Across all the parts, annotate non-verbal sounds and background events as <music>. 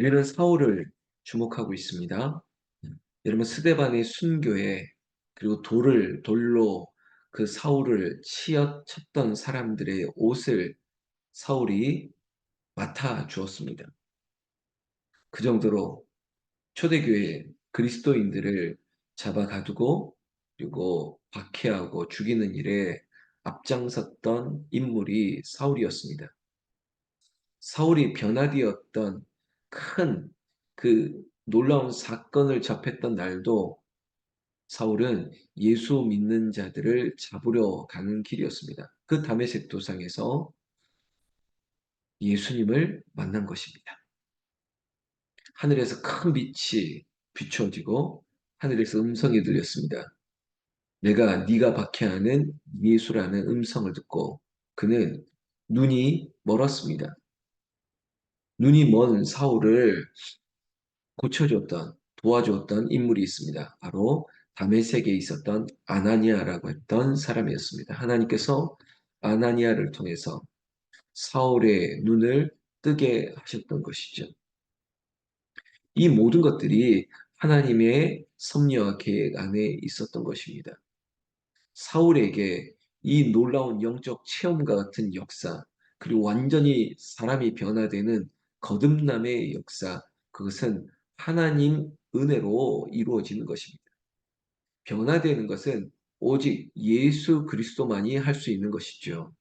우리는 사울을 주목하고 있습니다. 여러분 스데반의 순교에 그리고 돌을 돌로 그 사울을 치어쳤던 사람들의 옷을 사울이 맡아 주었습니다. 그 정도로 초대교회 그리스도인들을 잡아 가두고 그리고 박해하고 죽이는 일에 앞장섰던 인물이 사울이었습니다. 사울이 변화되었던 큰 그 놀라운 사건을 접했던 날도 사울은 예수 믿는 자들을 잡으려 가는 길이었습니다. 그 다메섹 도상에서 예수님을 만난 것입니다. 하늘에서 큰 빛이 비추어지고 하늘에서 음성이 들렸습니다. 내가 네가 박해하는 예수라는 음성을 듣고 그는 눈이 멀었습니다. 눈이 먼 사울을 고쳐줬던 도와주었던 인물이 있습니다. 바로 다메섹에 있었던 아나니아라고 했던 사람이었습니다. 하나님께서 아나니아를 통해서 사울의 눈을 뜨게 하셨던 것이죠. 이 모든 것들이 하나님의 섭리와 계획 안에 있었던 것입니다. 사울에게 이 놀라운 영적 체험과 같은 역사, 그리고 완전히 사람이 변화되는 거듭남의 역사, 그것은 하나님 은혜로 이루어지는 것입니다. 변화되는 것은 오직 예수 그리스도만이 할 수 있는 것이죠.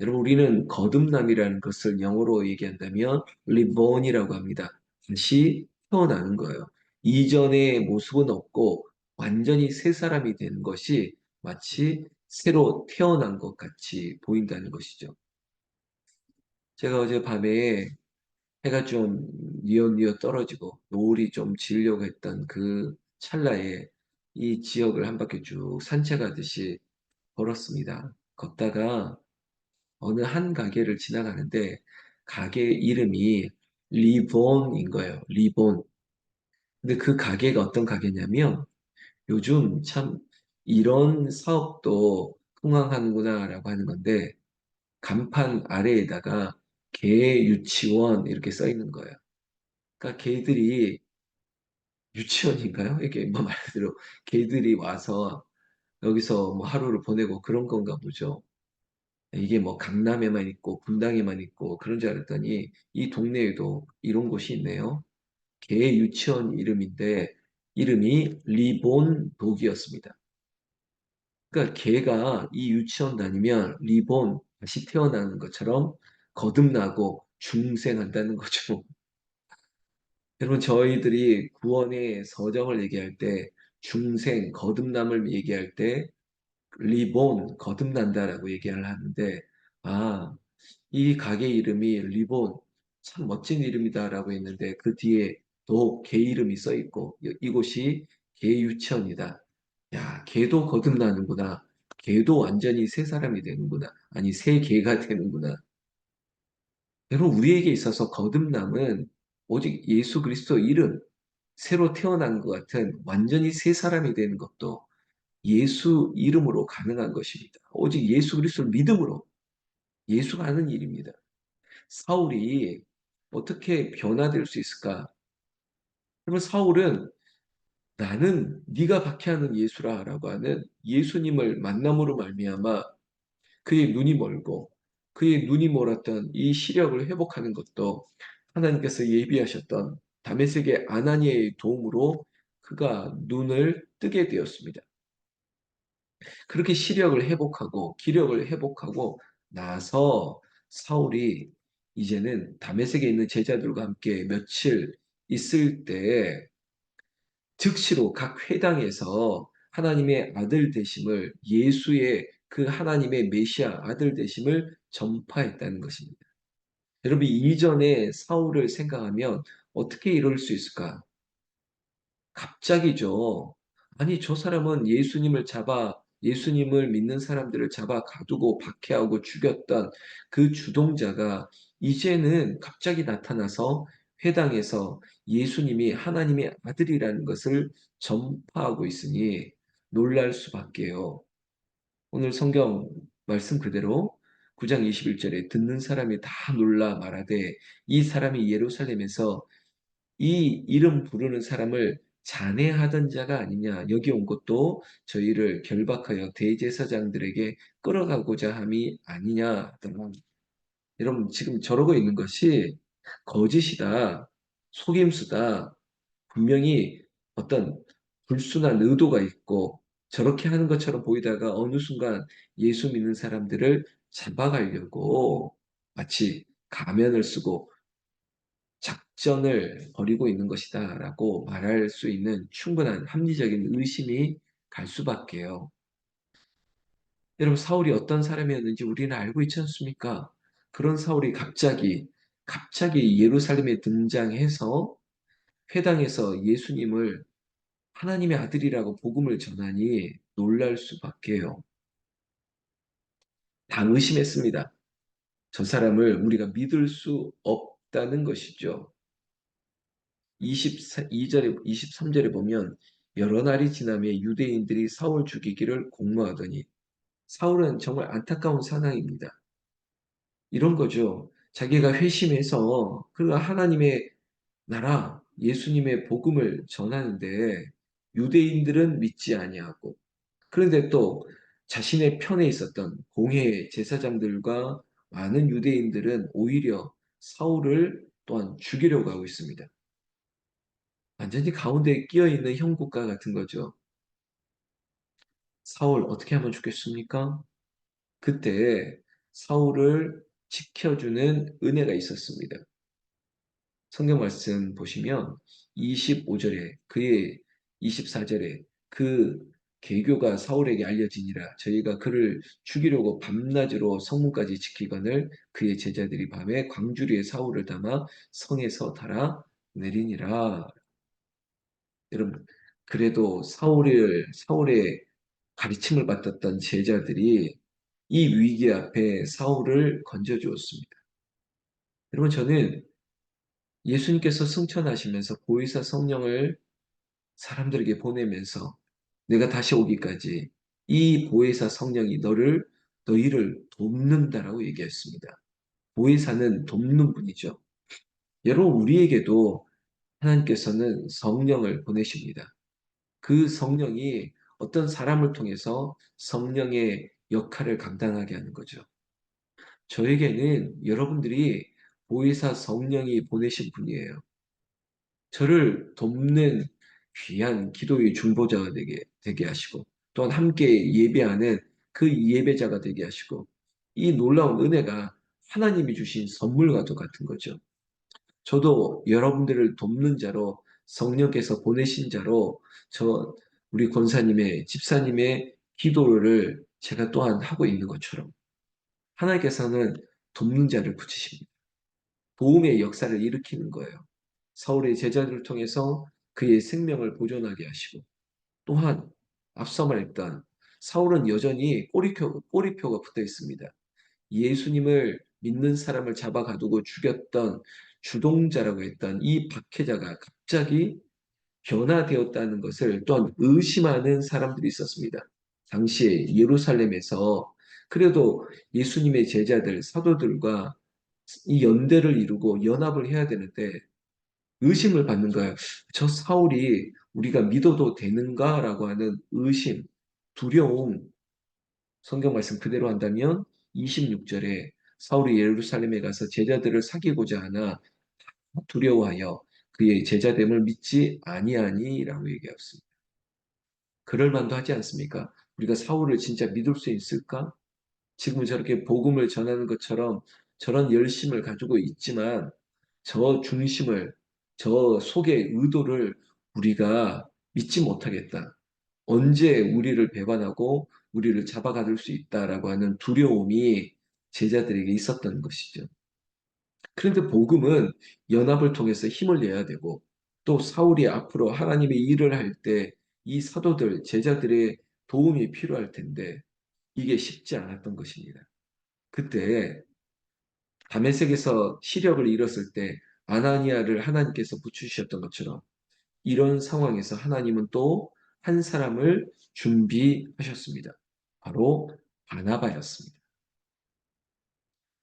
여러분, 우리는 거듭남이라는 것을 영어로 얘기한다면 리본이라고 합니다. 다시 태어나는 거예요. 이전의 모습은 없고 완전히 새 사람이 되는 것이 마치 새로 태어난 것 같이 보인다는 것이죠. 제가 어제 밤에 해가 좀 뉘엿뉘엿 떨어지고 노을이 좀 지려고 했던 그 찰나에 이 지역을 한 바퀴 쭉 산책하듯이 걸었습니다. 걷다가 어느 한 가게를 지나가는데 가게 이름이 리본인 거예요. 리본. 근데 그 가게가 어떤 가게냐면 요즘 참 이런 사업도 흥황하는구나 라고 하는 건데 간판 아래에다가 개 유치원 이렇게 써 있는 거예요. 그러니까 개들이 유치원인가요? 이게 뭐 말대로 개들이 와서 여기서 뭐 하루를 보내고 그런 건가 보죠. 이게 뭐 강남에만 있고 분당에만 있고 그런 줄 알았더니 이 동네에도 이런 곳이 있네요. 개 유치원 이름인데 이름이 리본 독이었습니다. 그러니까 개가 이 유치원 다니면 리본 다시 태어나는 것처럼 거듭나고 중생한다는 거죠. <laughs> 여러분 저희들이 구원의 서정을 얘기할 때 중생, 거듭남을 얘기할 때 리본, 거듭난다라고 얘기를 하는데 아, 이 가게 이름이 리본 참 멋진 이름이다라고 했는데 그 뒤에 또 개 이름이 써 있고 이곳이 개 유치원이다. 야, 개도 거듭나는구나. 개도 완전히 새 사람이 되는구나. 아니, 새 개가 되는구나. 여러분, 우리에게 있어서 거듭남은 오직 예수 그리스도 이름, 새로 태어난 것 같은 완전히 새 사람이 되는 것도 예수 이름으로 가능한 것입니다. 오직 예수 그리스도를 믿음으로 예수가 하는 일입니다. 사울이 어떻게 변화될 수 있을까? 그러면 사울은 나는 네가 박해하는 예수라라고 하는 예수님을 만남으로 말미암아 그의 눈이 멀고 그의 눈이 멀었던 이 시력을 회복하는 것도 하나님께서 예비하셨던 다메섹의 아나니아의 도움으로 그가 눈을 뜨게 되었습니다. 그렇게 시력을 회복하고 기력을 회복하고 나서 사울이 이제는 다메섹에 있는 제자들과 함께 며칠 있을 때 즉시로 각 회당에서 하나님의 아들 되심을 예수의 그 하나님의 메시아 아들 되심을 전파했다는 것입니다. 여러분 이전에 사울을 생각하면 어떻게 이럴 수 있을까? 갑자기죠. 아니 저 사람은 예수님을 잡아 예수님을 믿는 사람들을 잡아 가두고 박해하고 죽였던 그 주동자가 이제는 갑자기 나타나서 회당에서 예수님이 하나님의 아들이라는 것을 전파하고 있으니 놀랄 수밖에요. 오늘 성경 말씀 그대로 9장 21절에 듣는 사람이 다 놀라 말하되 이 사람이 예루살렘에서 이 이름 부르는 사람을 잔해하던 자가 아니냐. 여기 온 것도 저희를 결박하여 대제사장들에게 끌어가고자 함이 아니냐. 하더라. 여러분 지금 저러고 있는 것이 거짓이다, 속임수다, 분명히 어떤 불순한 의도가 있고 저렇게 하는 것처럼 보이다가 어느 순간 예수 믿는 사람들을 잡아가려고 마치 가면을 쓰고 작전을 벌이고 있는 것이다 라고 말할 수 있는 충분한 합리적인 의심이 갈 수밖에요. 여러분 사울이 어떤 사람이었는지 우리는 알고 있지 않습니까? 그런 사울이 갑자기 갑자기 예루살렘에 등장해서 회당에서 예수님을 하나님의 아들이라고 복음을 전하니 놀랄 수밖에요. 다 의심했습니다. 저 사람을 우리가 믿을 수 없다는 것이죠. 22절에 23절에 보면 여러 날이 지나며 유대인들이 사울 죽이기를 공모하더니 사울은 정말 안타까운 상황입니다. 이런 거죠. 자기가 회심해서 그가 하나님의 나라 예수님의 복음을 전하는데 유대인들은 믿지 아니하고 그런데 또 자신의 편에 있었던 공회 제사장들과 많은 유대인들은 오히려 사울을 또한 죽이려고 하고 있습니다. 완전히 가운데에 끼어 있는 형국과 같은 거죠. 사울 어떻게 하면 좋겠습니까? 그때 사울을 지켜주는 은혜가 있었습니다. 성경 말씀 보시면 25절에 그의 24절에 그 계교가 사울에게 알려지니라 저희가 그를 죽이려고 밤낮으로 성문까지 지키거늘 그의 제자들이 밤에 광주리에 사울을 담아 성에서 달아 내리니라 여러분 그래도 사울을 사울의 가르침을 받았던 제자들이 이 위기 앞에 사울을 건져 주었습니다. 여러분 저는 예수님께서 승천하시면서 보혜사 성령을 사람들에게 보내면서 내가 다시 오기까지 이 보혜사 성령이 너를 너희를 돕는다라고 얘기했습니다. 보혜사는 돕는 분이죠. 여러분 우리에게도 하나님께서는 성령을 보내십니다. 그 성령이 어떤 사람을 통해서 성령의 역할을 감당하게 하는 거죠. 저에게는 여러분들이 보혜사 성령이 보내신 분이에요. 저를 돕는 귀한 기도의 중보자가 되게, 되게 하시고 또한 함께 예배하는 그 예배자가 되게 하시고 이 놀라운 은혜가 하나님이 주신 선물과도 같은 거죠. 저도 여러분들을 돕는 자로 성령께서 보내신 자로 저 우리 권사님의 집사님의 기도를 제가 또한 하고 있는 것처럼 하나님께서는 돕는 자를 붙이십니다. 도움의 역사를 일으키는 거예요. 사울의 제자들을 통해서 그의 생명을 보존하게 하시고 또한 앞서 말했던 사울은 여전히 꼬리표, 꼬리표가 붙어 있습니다. 예수님을 믿는 사람을 잡아 가두고 죽였던 주동자라고 했던 이 박해자가 갑자기 변화되었다는 것을 또한 의심하는 사람들이 있었습니다. 당시에 예루살렘에서 그래도 예수님의 제자들, 사도들과 이 연대를 이루고 연합을 해야 되는데 의심을 받는 거예요. 저 사울이 우리가 믿어도 되는가라고 하는 의심, 두려움. 성경 말씀 그대로 한다면 26절에 사울이 예루살렘에 가서 제자들을 사귀고자 하나 두려워하여 그의 제자됨을 믿지 아니하니라고 얘기했습니다. 그럴 만도 하지 않습니까? 우리가 사울을 진짜 믿을 수 있을까? 지금 저렇게 복음을 전하는 것처럼 저런 열심을 가지고 있지만 저 중심을 저 속의 의도를 우리가 믿지 못하겠다. 언제 우리를 배반하고 우리를 잡아가둘 수 있다라고 하는 두려움이 제자들에게 있었던 것이죠. 그런데 복음은 연합을 통해서 힘을 내야 되고 또 사울이 앞으로 하나님의 일을 할 때 이 사도들, 제자들의 도움이 필요할 텐데 이게 쉽지 않았던 것입니다. 그때 다메섹에서 시력을 잃었을 때 아나니아를 하나님께서 붙이셨던 것처럼 이런 상황에서 하나님은 또 한 사람을 준비하셨습니다. 바로 바나바였습니다.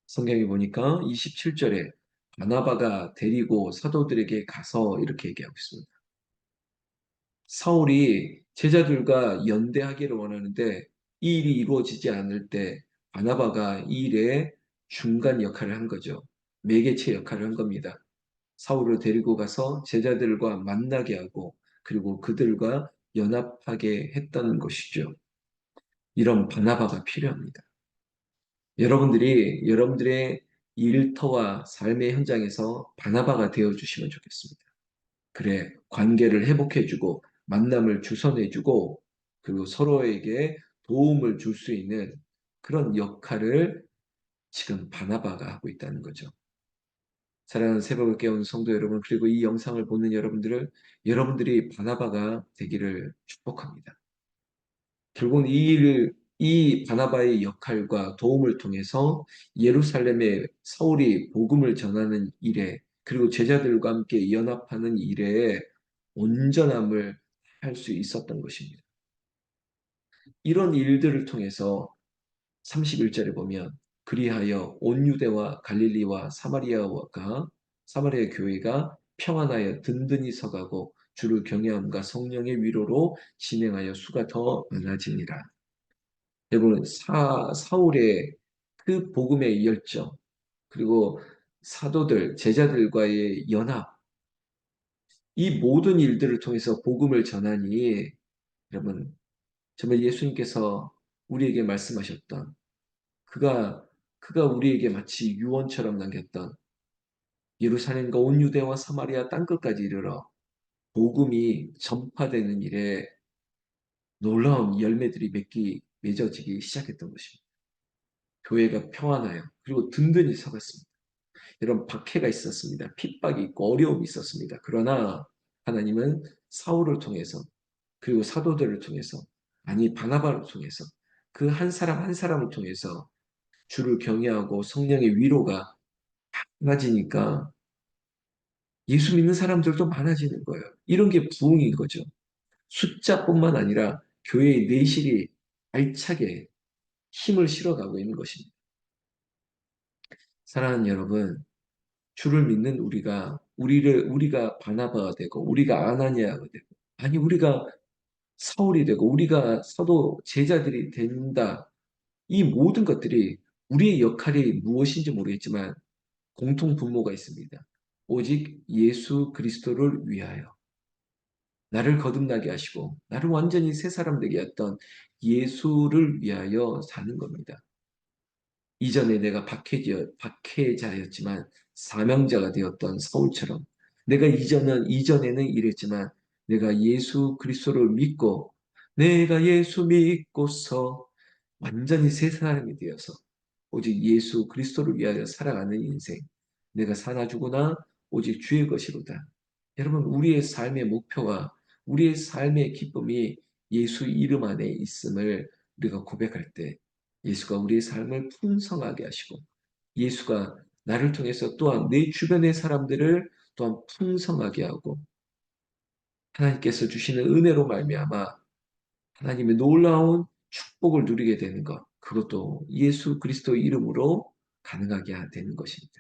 성경에 보니까 27절에 바나바가 데리고 사도들에게 가서 이렇게 얘기하고 있습니다. 사울이 제자들과 연대하기를 원하는데 이 일이 이루어지지 않을 때 바나바가 이 일에 중간 역할을 한 거죠. 매개체 역할을 한 겁니다. 사울을 데리고 가서 제자들과 만나게 하고 그리고 그들과 연합하게 했다는 것이죠. 이런 바나바가 필요합니다. 여러분들이 여러분들의 일터와 삶의 현장에서 바나바가 되어 주시면 좋겠습니다. 그래, 관계를 회복해 주고 만남을 주선해 주고 그리고 서로에게 도움을 줄 수 있는 그런 역할을 지금 바나바가 하고 있다는 거죠. 사랑하는 새벽을 깨운 성도 여러분 그리고 이 영상을 보는 여러분들을 여러분들이 바나바가 되기를 축복합니다. 결국은 이 일을 이 바나바의 역할과 도움을 통해서 예루살렘에 사울이 복음을 전하는 일에 그리고 제자들과 함께 연합하는 일에 온전함을 할 수 있었던 것입니다. 이런 일들을 통해서 31절에 보면 그리하여 온 유대와 갈릴리와 사마리아가 사마리아 교회가 평안하여 든든히 서가고 주를 경외함과 성령의 위로로 진행하여 수가 더 많아지니라. 여러분 사, 사울의 그 복음의 열정 그리고 사도들 제자들과의 연합 이 모든 일들을 통해서 복음을 전하니 여러분 정말 예수님께서 우리에게 말씀하셨던 그가 그가 우리에게 마치 유언처럼 남겼던 예루살렘과 온 유대와 사마리아 땅끝까지 이르러 복음이 전파되는 일에 놀라운 열매들이 맺기 맺어지기 시작했던 것입니다. 교회가 평안하여 그리고 든든히 서갔습니다. 이런 박해가 있었습니다. 핍박이 있고 어려움이 있었습니다. 그러나 하나님은 사울을 통해서 그리고 사도들을 통해서 아니 바나바를 통해서 그 한 사람 한 사람을 통해서 주를 경외하고 성령의 위로가 많아지니까 예수 믿는 사람들도 많아지는 거예요. 이런 게 부흥인 거죠. 숫자뿐만 아니라 교회의 내실이 알차게 힘을 실어가고 있는 것입니다. 사랑하는 여러분, 주를 믿는 우리가 우리를 우리가 바나바가 되고 우리가 아나니아가 되고 아니 우리가 사울이 되고 우리가 사도 제자들이 된다. 이 모든 것들이 우리의 역할이 무엇인지 모르겠지만 공통 분모가 있습니다. 오직 예수 그리스도를 위하여 나를 거듭나게 하시고 나를 완전히 새 사람 되게 했던 예수를 위하여 사는 겁니다. 이전에 내가 박해자, 박해자였지만 사명자가 되었던 서울처럼 내가 이전은 이전에는 이랬지만 내가 예수 그리스도를 믿고 내가 예수 믿고서 완전히 새 사람이 되어서 오직 예수 그리스도를 위하여 살아가는 인생 내가 사나 죽으나 오직 주의 것이로다. 여러분 우리의 삶의 목표와 우리의 삶의 기쁨이 예수 이름 안에 있음을 우리가 고백할 때 예수가 우리의 삶을 풍성하게 하시고 예수가 나를 통해서 또한 내 주변의 사람들을 또한 풍성하게 하고 하나님께서 주시는 은혜로 말미암아 하나님의 놀라운 축복을 누리게 되는 것 그것도 예수 그리스도 이름으로 가능하게 되는 것입니다.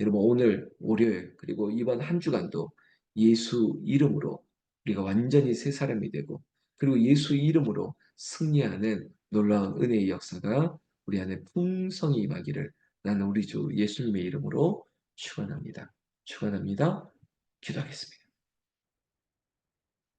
여러분 오늘 월요일 그리고 이번 한 주간도 예수 이름으로 우리가 완전히 새 사람이 되고 그리고 예수 이름으로 승리하는 놀라운 은혜의 역사가 우리 안에 풍성히 임하기를 나는 우리 주 예수님의 이름으로 축원합니다. 축원합니다. 기도하겠습니다.